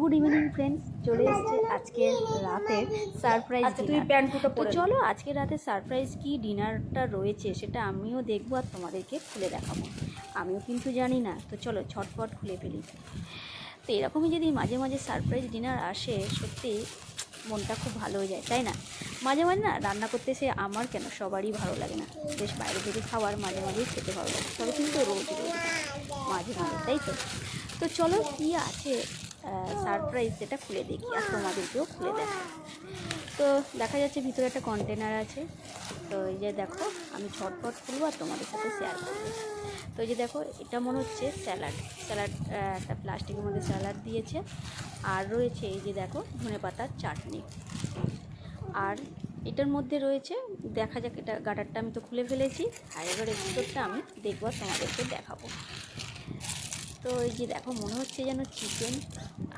Good evening friends চলে এসেছে আজকে রাতের সারপ্রাইজ আচ্ছা তুমি প্যান্ট দুটো তো চলো আজকে রাতে সারপ্রাইজ কি ডিনারটা রয়েছে সেটা আমিও দেখব আর তোমাদেরকে খুলে দেখাবো। আমিও কিন্তু জানি না। তো চলো ছটপট খুলে ফেলি। তো এরকমই যদি মাঝে মাঝে সারপ্রাইজ ডিনার আসে সত্যি মনটা খুব ভালো হয়ে যায় তাই না? মাঝে মাঝে না রান্না করতে সে আমার কেন সবারই ভালো লাগে না। বেশ বাইরে থেকে খাওয়ার মাঝে মাঝেই খেতে ভালো লাগে। তবে কিন্তু রোজ রোজ মাঝে মাঝে তাই তো? তো চলো কী আছে? সারপ্রাইজ সেটা খুলে দেখি আর তোমাদেরকেও খুলে দেখা তো দেখা যাচ্ছে ভিতরে একটা কন্টেনার আছে। তো এই যে দেখো, আমি ঝটপট খুলবো আর তোমাদের সাথে শেয়ার করব। তো এই যে দেখো, এটা মনে হচ্ছে স্যালাড স্যালাড একটা প্লাস্টিকের মধ্যে স্যালাড দিয়েছে। আর রয়েছে এই যে দেখো, ধনে পাতার চাটনি। আর এটার মধ্যে রয়েছে, দেখা যাক এটা গাটারটা আমি তো খুলে ফেলেছি। আর এবার ভিতরটা আমি দেখব তোমাদেরকে দেখাবো। তো এই যে দেখো, মনে হচ্ছে যেন চিকেন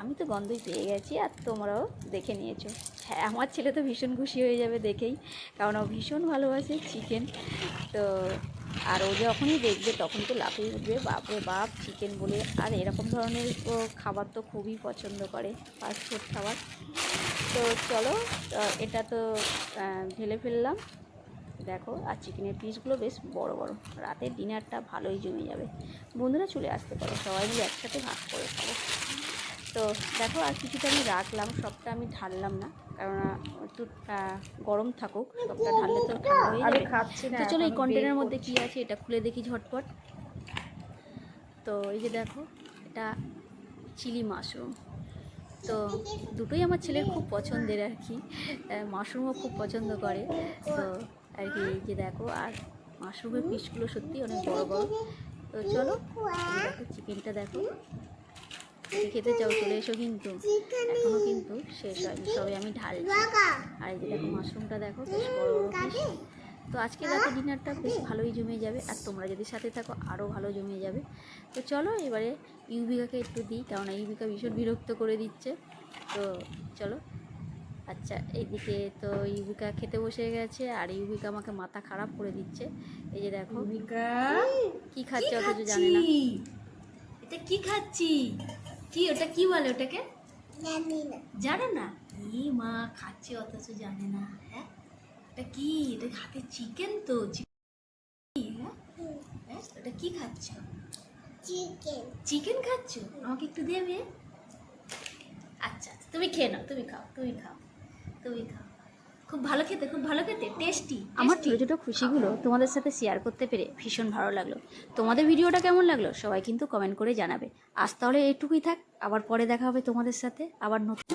আমি তো গন্ধই পেয়ে গেছি, আর তোমরাও দেখে নিয়েছো। হ্যাঁ আমার ছেলে তো ভীষণ খুশি হয়ে যাবে দেখেই, কারণ ও ভীষণ ভালোবাসে চিকেন তো, আর ও যখনই দেখবে, তখন তো লাফিয়ে উঠবে। বাপরে বাপ চিকেন বলে। আর এরকম ধরনের খাবার তো খুবই পছন্দ করে ফাস্টফুড খাবার। তো চলো এটা তো ঢেলে ফেললাম। দেখো আর চিকেনের পিসগুলো বেশ বড় বড়। রাতের ডিনারটা ভালোই জমে যাবে। বন্ধুরা চলে আসতে পারো সবাই মিলে একসাথে ভাগ করে খাব। তো দেখো আর কিছুটা আমি রাখলাম সবটা আমি ঢাললাম না কারণ একটু গরম থাকুক সবটা ঢাললে তো ঠান্ডা হয়ে যাবে। তো চলো এই বের মধ্যে। কি আছে এটা খুলে দেখি ঝটপট। তো এই যে দেখো এটা চিলি মাশরুম। তো দুটোই আমার ছেলের খুব পছন্দের আর কি মাশরুমও খুব পছন্দ করে। তো যে দেখো। আর মাশরুমের পিসগুলো সত্যি অনেক বড় বড়। তো চলো দেখো চিকেনটা দেখো। খেতে চাও, চলে এসো কিন্তু। এখনও কিন্তু শেষ হয়নি, সবে আমি ঢালছি। আর এই যে দেখো, মাশরুমটা দেখো, বেশ বড় বড় পিস তো আজকে রাতে ডিনারটা বেশ ভালোই জমে যাবে। আর তোমরা যদি সাথে থাকো আরও ভালো জমে যাবে। তো চলো, এবারে ইউবিকাকে একটু দিই কারণ ইউবিকা ভীষণ বিরক্ত করে দিচ্ছে। তো চলো আচ্ছা এইদিকে তো ইউবিকা খেতে বসে গেছে আর ইউবিকা আমাকে মাথা খারাপ করে দিচ্ছে। এই যে দেখো। কি খাচ্ছে অথচ জানে না। এটা কি খাচ্ছি? কি ওটা কি বলে ওটাকে? জানে না। ই মা খাচ্ছে অথচ জানে না হ্যাঁ? এটা কি? এটা হাতে চিকেন তো হ্যাঁ? হ্যাঁ? ওটা কি খাচ্ছ? চিকেন। খাচ্ছ? আমাকে একটু দেবে? আচ্ছা তুমি খেয়ে নাও তুমি খাও তুমি খাও। খুব ভালো খেতে, খুব ভালো খেতে টেস্টি আমার ছোটো ছোটো খুশিগুলো তোমাদের সাথে শেয়ার করতে পেরে ভীষণ ভালো লাগল। তোমাদের ভিডিওটা কেমন লাগল সবাই কিন্তু কমেন্ট করে জানাবে। আজ তাহলে এইটুকুই থাক, আবার পরে দেখা হবে তোমাদের সাথে, আবার নতুন